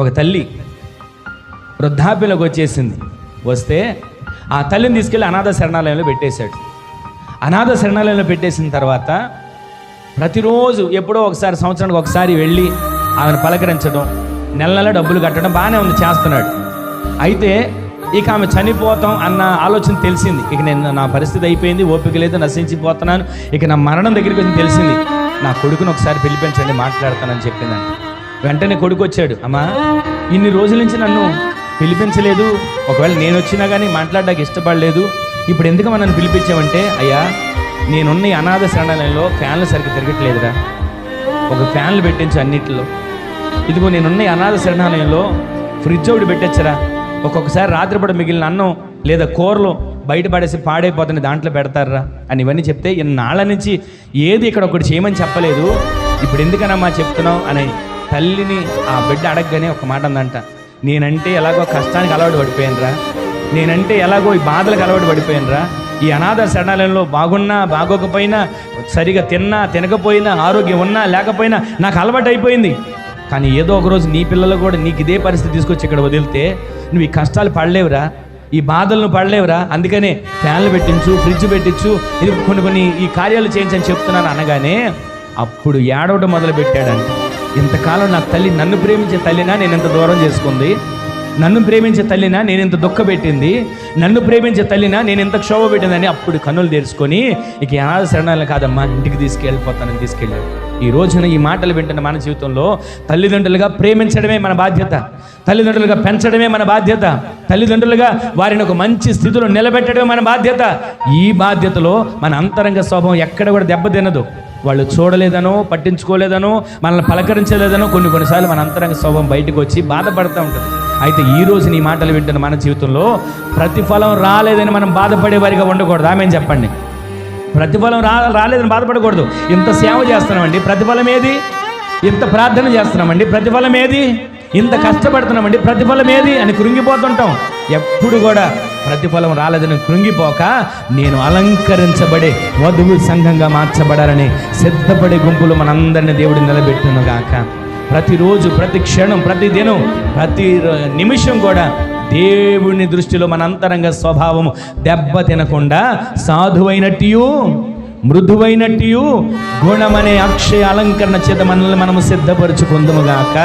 ఒక తల్లి వృద్ధాప్యంలోకి వచ్చేసింది. వస్తే ఆ తల్లిని తీసుకెళ్ళి అనాథ శరణాలయంలో పెట్టేశాడు. అనాథ శరణాలయంలో పెట్టేసిన తర్వాత ప్రతిరోజు ఎప్పుడో ఒకసారి సంవత్సరానికి ఒకసారి వెళ్ళి ఆమెను పలకరించడం నెల నెల డబ్బులు కట్టడం బాగానే ఉంది చేస్తున్నాడు. అయితే ఇక ఆమె చనిపోతాం అన్న ఆలోచన తెలిసింది. ఇక నేను నా పరిస్థితి అయిపోయింది ఓపిక లేదు నశించిపోతున్నాను. ఇక నా మరణం దగ్గరికి వచ్చి తెలిసింది. నా కొడుకుని ఒకసారి పిలిపించండి మాట్లాడతానని చెప్పిందండి వెంటనే కొడుకు వచ్చాడు అమ్మా ఇన్ని రోజుల నుంచి నన్ను పిలిపించలేదు. ఒకవేళ నేను వచ్చినా కానీ మాట్లాడడానికి ఇష్టపడలేదు. ఇప్పుడు ఎందుకు నన్ను పిలిపించావంటే అయ్యా నేనున్న ఈ అనాథ శరణాలయంలో ఫ్యాన్లు సరిగ్గా తిరగట్లేదురా. ఒక ఫ్యాన్లు పెట్టించు అన్నిటిలో. ఇదిగో నేనున్న అనాథ శరణాలయంలో ఫ్రిడ్జ్ ఒకటి పెట్టచ్చరా. ఒక్కొక్కసారి రాత్రిపూట మిగిలిన అన్నం లేదా కూరలు బయటపడేసి పాడైపోతుంది దాంట్లో పెడతారా అని ఇవన్నీ చెప్తే ఇన్నాళ్ళ నుంచి ఏది ఇక్కడ ఒకటి చేయమని చెప్పలేదు. ఇప్పుడు ఎందుకనమ్మా చెప్తున్నావు అని తల్లిని ఆ బిడ్డ అడగగానే ఒక మాట అందంట నేనంటే ఎలాగో కష్టానికి అలవాటు పడిపోయానురా. నేనంటే ఎలాగో ఈ బాధలకు అలవాటు పడిపోయానురా. ఈ అనాథ శరణాలయంలో బాగున్నా బాగోకపోయినా సరిగా తిన్నా తినకపోయినా ఆరోగ్యం ఉన్నా లేకపోయినా నాకు అలవాటు అయిపోయింది. కానీ ఏదో ఒక రోజు నీ పిల్లలు కూడా నీకు ఇదే పరిస్థితి తీసుకొచ్చి ఇక్కడ వదిలితే నువ్వు ఈ కష్టాలు పడలేవురా. ఈ బాధలను పడలేవురా. అందుకనే ఫ్యాన్లు పెట్టించు ఫ్రిడ్జ్ పెట్టించు ఇది కొన్ని కొన్ని ఈ కార్యాలు చేయించని చెప్తున్నాను అనగానే అప్పుడు ఏడవడం మొదలు పెట్టాడంటే ఇంతకాలం నా తల్లి నన్ను ప్రేమించే తల్లినా నేను ఇంత దూరం చేసుకుంది. నన్ను ప్రేమించే తల్లినా నేను ఇంత దుఃఖ పెట్టింది. నన్ను ప్రేమించే తల్లినా నేను ఇంత క్షోభ పెట్టిందని అప్పుడు కన్నులు తెరుచుకొని ఇక అనాథ శరణాలను కాదమ్మా ఇంటికి తీసుకెళ్ళిపోతానని తీసుకెళ్ళాడు. ఈ రోజున ఈ మాటలు వింటున్న మన జీవితంలో తల్లిదండ్రులుగా ప్రేమించడమే మన బాధ్యత. తల్లిదండ్రులుగా పెంచడమే మన బాధ్యత. తల్లిదండ్రులుగా వారిని ఒక మంచి స్థితిలో నిలబెట్టడమే మన బాధ్యత. ఈ బాధ్యతలో మన అంతరంగ స్వభావం ఎక్కడ కూడా దెబ్బతినదు. వాళ్ళు చూడలేదనో పట్టించుకోలేదనో మనల్ని పలకరించలేదనో కొన్ని కొన్నిసార్లు మన అంతరంగ స్వభావం బయటకు వచ్చి బాధపడుతూ ఉంటుంది. అయితే ఈ రోజు నీ మాటలు వింటున్న మన జీవితంలో ప్రతిఫలం రాలేదని మనం బాధపడే వారిగా ఉండకూడదు. ఆమె చెప్పండి? ప్రతిఫలం రా రాలేదని బాధపడకూడదు. ఇంత సేవ చేస్తున్నామండి. ప్రతిఫలం ఏది? ఇంత ప్రార్థన చేస్తున్నామండి. ప్రతిఫలం ఏది? ఇంత కష్టపడుతున్నామండి. ప్రతిఫలం ఏది? అని కృంగిపోతుంటాం. ఎప్పుడు కూడా ప్రతిఫలం రాలేదని కృంగిపోక నేను అలంకరించబడే వధువు సంఘంగా మార్చబడాలని సిద్ధపడే గుంపులు మనందరినీ దేవుడు నిలబెట్టునుగాక ప్రతిరోజు ప్రతి క్షణం ప్రతి దినం ప్రతి నిమిషం కూడా దేవుని దృష్టిలో మన అంతరంగ స్వభావము దెబ్బ తినకుండా సాధువైనట్టు మృదువైనట్టు గుణమనే అక్షయ అలంకరణ చేత మనల్ని మనము సిద్ధపరుచుకుందుముగాక